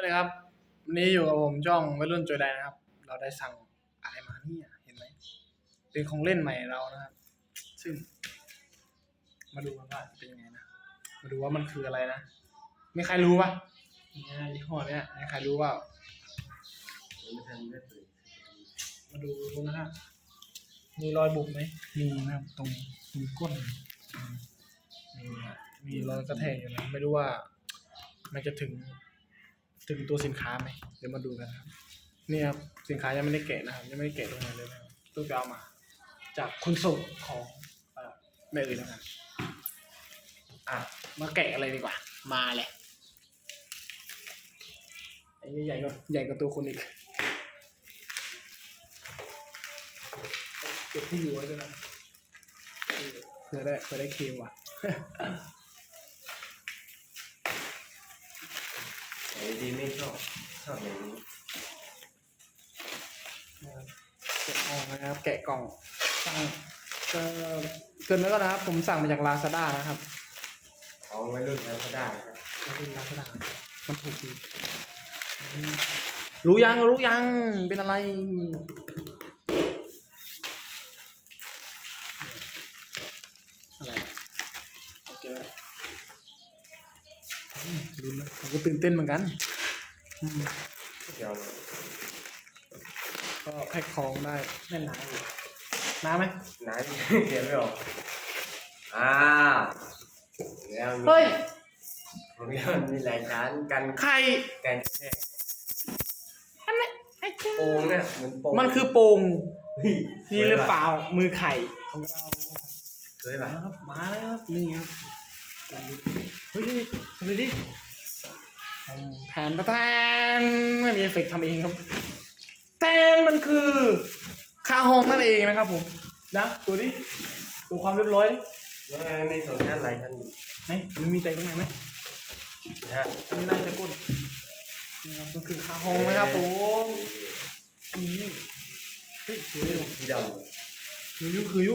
วัสดีครับวันนี้อยู่กับผมช่องวัยรุ่นจอยไดนะครับ เราได้สั่งอะไรมาเนี่ยเห็นไหมเป็นของเล่นใหม่เรานะครับ ซึ่ง มาดูกันว่าเป็นยังไงนะมาดูว่ามันคืออะไรนะมีใครรู้ปะเนี่ยยี่ห้อเนี้ยมีใครรู้ว่ามาดูนะครับมีรอยบุบไหมมีนะครับตรงตรงก้นมีมีรอยกระแทกอยู่นะไม่รู้ว่า มันจะถึง ถึงตัวสินค้าไหมเดี๋ยวมาดูกันครับนี่ครับสินค้ายังไม่ได้แกะนะครับยังไม่ได้แกะลงมาเลยนะครับต้องไปเอามา จากคนส่งของเอ่อแม่เอ๋ยแล้วกันอะมาแกะอะไรดีกว่า มาเลยไอ้ใหญ่กว่าใหญ่กว่าตัวคนอีกเก็บที่อยู่ไว้ด้วยนะเพื่อได้เพื่อได้เคลมว่ะ ดีไม่ชอบชอบอย่างนี้นะครับแกะกล่องนะครับ แกะกล่องสั่งก็เกินแล้วก็นะครับ ผมสั่งมาจากลาซาด้านะครับเอาไว้รุ่นนั้นก็ได้ครับมาเป็นลาซาด้ามันถูกดีอืมรู้ยังรู้ยังเป็นอะไรอะไรโอเคอืมลุ้นนะผม ก็ตื่นเต้นเหมือนกันอืมเดี๋ยวก็แพ็คของได้แน่นหนาอยู่หนาไหมไหนเขียนไม่ออกอ่าแล้วมีเฮ้ยผมมันมีหลายชั้นกันไข่กันแค่อันนี้ไอ้เจ้าโป่งเนี่ยเหมือนโป่งมันคือโป่งเฮ้ยนี่หรือเปล่ามือไข่ของเราสวยป่ะมาแล้วครับมาแล้วครับนี่ครับเฮ้ยทำเลยดิ แผนประแทนไม่มีเอฟเฟกต์ทำเองครับแทนมันคือคาฮองนั่นเองนะครับผมนะดูดิดูความเรียบร้อยดิแล้วมีสองชั้นหลายชั้นอยู่ไหนมันมีใจตรงไหนไหมนะฮะอันนี้น่าจะก้นนี่ครับมันคือคาฮองนะครับผมนี่เฮ้ยสวยเลยว่ะสีดคือยุคือยุ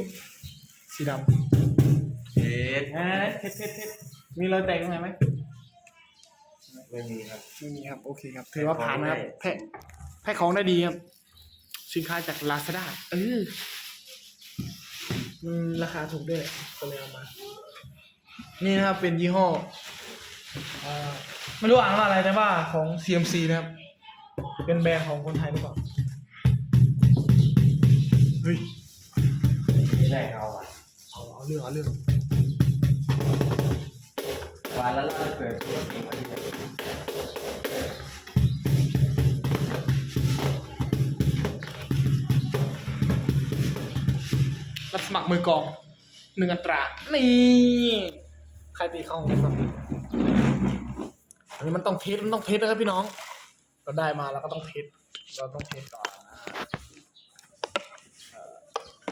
สีดำำเอ็ดอ่าเพชรเพชรเพชรมีรอยแตกตรงไหนไหม ไม่มีครับ ไม่มีครับ โอเคครับถือว่าผ่านนะครับแพ็คแพ็คของได้ดีครับ สินค้าจากลาซาด้าเอออืมราคาถูกด้วยก็เลยเอามา นี่นะครับเป็นยี่ห้ออ่าไม่รู้อ่านว่าอะไรแต่ว่าของ CMC นะครับ เป็นแบรนด์ของคนไทยหรือเปล่าเฮ้ยไม่ได้เอาอะเอาเอาเรื่องเอาเรื่องวันแล้วเร มัครมือกองหนึ่งอัตรา นี่ใครตีเข้าของครับอันนี้มันต้องเทสมันต้องเทสนะครับพี่น้อง เราได้มาเราก็ต้องเทสเราต้องเทสก่อนอ่อ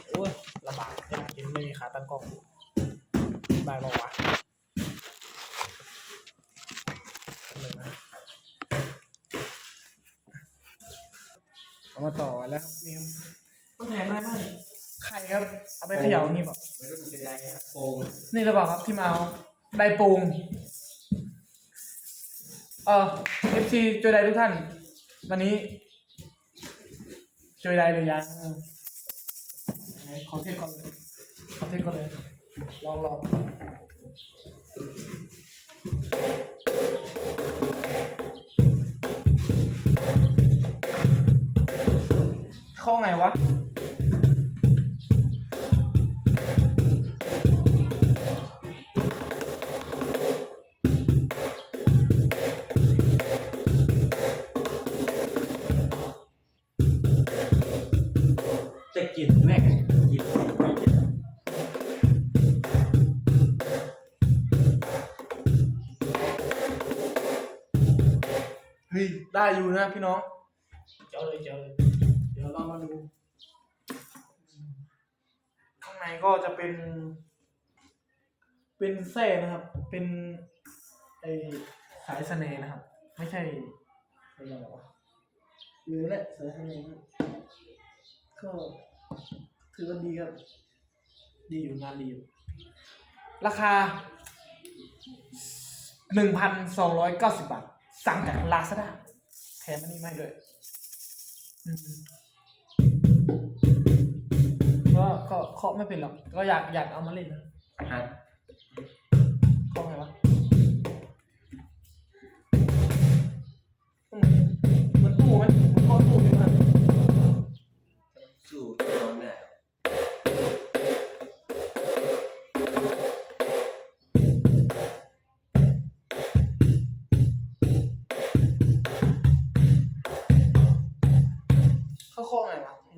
โอ้ยลำบากยากจริงไม่มีขาตั้งกล้องได้ปะวะแป๊บนึงนะเอามาต่อแล้วนี่ครับต้องแถมอะไรบ้าง ไข่ครับ เอาไปเขย่าอย่างนี้เปล่าไม่รู้มันเป็นอะไรครับโป่งนี่หรือเปล่าครับที่มาเอาไดปูงเออเอฟซีจอยไดทุกท่าน วันนี้จอยไดหรือยังไหนขอเทสก่อนเลยขอเทสก่อนเลยลองลองเข้าไงวะ กินแม่กินไม่กินเฮ้ยได้อยู่นะพี่น้อง เจ้าเลยเจ้าเลยเดี๋ยวเรามาดู ข้างในก็จะเป็น เป็นแส้นะครับ เป็นไอสายสเสน่ห์นะครับ ไม่ใช่อะไรหรอหรือแหละสายสเสน่ห์ก็ ถือว่าดีครับ ดีอยู่งานดีอยู่ราคาหนึ่งพันสองร้อยเก้าสิบบาท สั่งจากลาซาด้าแถมอันนี้ไม่ด้วยอืมก็ก็เคาะไม่เป็นหรอก ก็อยากอยากเอามาเล่นนะฮะเคาะไงวะ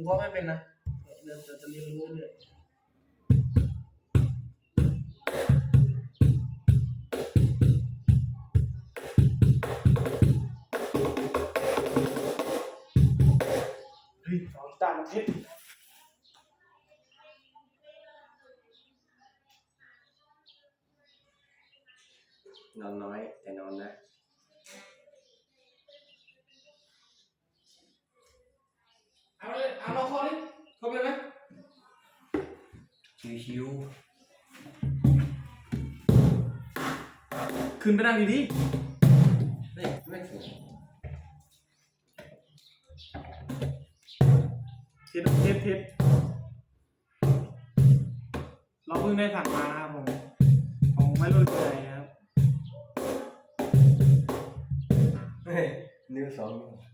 วะผมเคาไม่เป็นนะเดี๋ยวเดี๋ยวจะเรียนรู้เรื่อยเฮ้ยเอากีตาร์มาเทสนอนน้อยแต่นอนนะ เอาเลยเอาเราเคาะดิเคาะเป็นไหมชิวขึ้นไปนั่งดีๆเฮ้ยไม่ถึงๆเทสเทสเทสเราเพิ่งได้สั่งมานะครับผมของไม่รู้ตัวไหนครับเฮ้ยนิ้วสองนิ้ว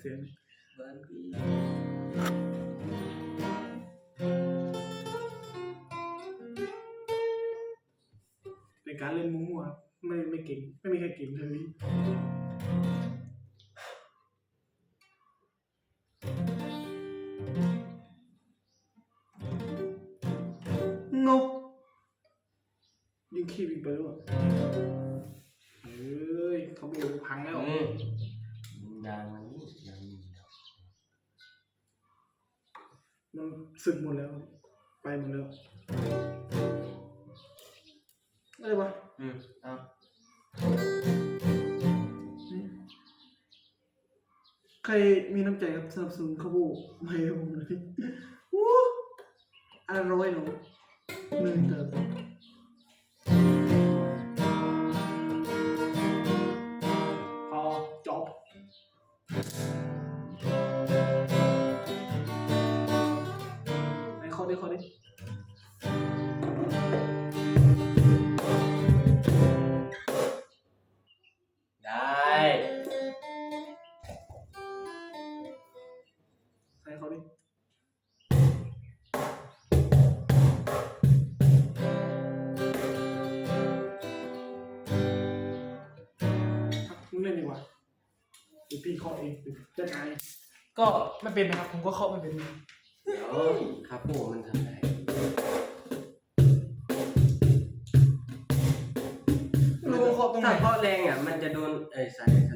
เสียงเป็นการเล่นมั่วๆครับไม่ไม่เก่งไม่มีใครเก่งเรื่องนี้งกยิงขี้วิ่งไปด้วยเฮ้ยเขาบอกพังแล้วอืมยางมันนี่ยางมัน มัน สึกหมดแล้ว ไปหมดแล้วอะไรวะอืมเอาใครมีน้ำใจครับสนับสนุนข้าวโพดไม่ให้ผมเลยวู้อร่อยเนาะหนึ่งเติมพอจบ ดิขอดิได้ไหนขอดิอะมึงเล่นดีกว่าเดี๋ยวพี่เคาะเองเดี๋ยวจะไงก็ไม่เป็นนะครับ ผมก็เคาะไม่เป็น เดี๋ยวคาโป้มันทำได้รู้ว่าเคาะตรงไหน ถ้าเคาะแรงอะ มันจะโดนไอ้สายส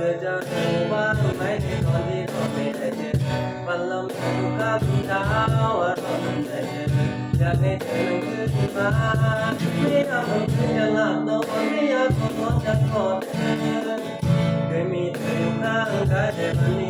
ธอจะรู้ว่าไหมในตอนที่เราไม่ได้เจอวันเราไม่ถูกกับดาวว่าเราตั้ไใจเจออยากให้เธอลงขึ้นมาไม่อยากลงขึ้นจะหลับนอนไม่อยากขอร้องจะกอดเธอเคยมีเธออยู่ข้างกายแต่วันนี้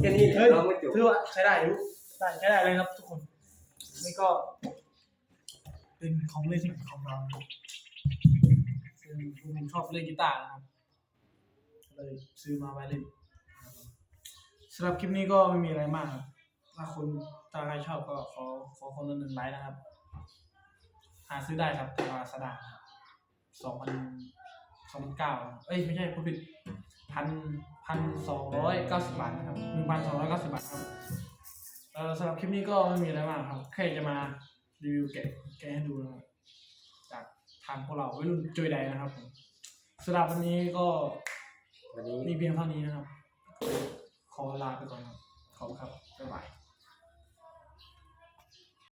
แค่นี้แหละร้องไม่จบถือว่าใช้ได้อยู่ได้ใช้ได้เลยครับทุกคนนี่ก็ เป็นของเล่นของเราซึ่งผมชอบเล่นกีตาร์นะครับ เลยซื้อมาไว้เล่นสำหรับคลิปนี้ก็ไม่มีอะไรมากครับถ้าคุณถ้าใครชอบก็ขอขอคนละหนึ่งไลค์นะครับ หาซื้อได้ครับแต่ว่าสดาสองพันสองพันเก้าเอ้ยไม่ใช่ผู้ผิดพันพันสองร้อยเก้าสิบบาทนะครับหนึ่งพันสองร้อยเก้าสิบบาทครับเออสำหรับคลิปนี้ก็ไม่มีอะไรมากครับ แค่จะมารีวิวแกะแกะให้ดูนะครับจากทางพวกเราวัยรุ่นจุยใดนะครับสำหรับวันนี้ก็ วันนี้ มีเพียงเท่านี้นะครับ ขอลาไปก่อนครับขอบคุณครับบ๊ายบาย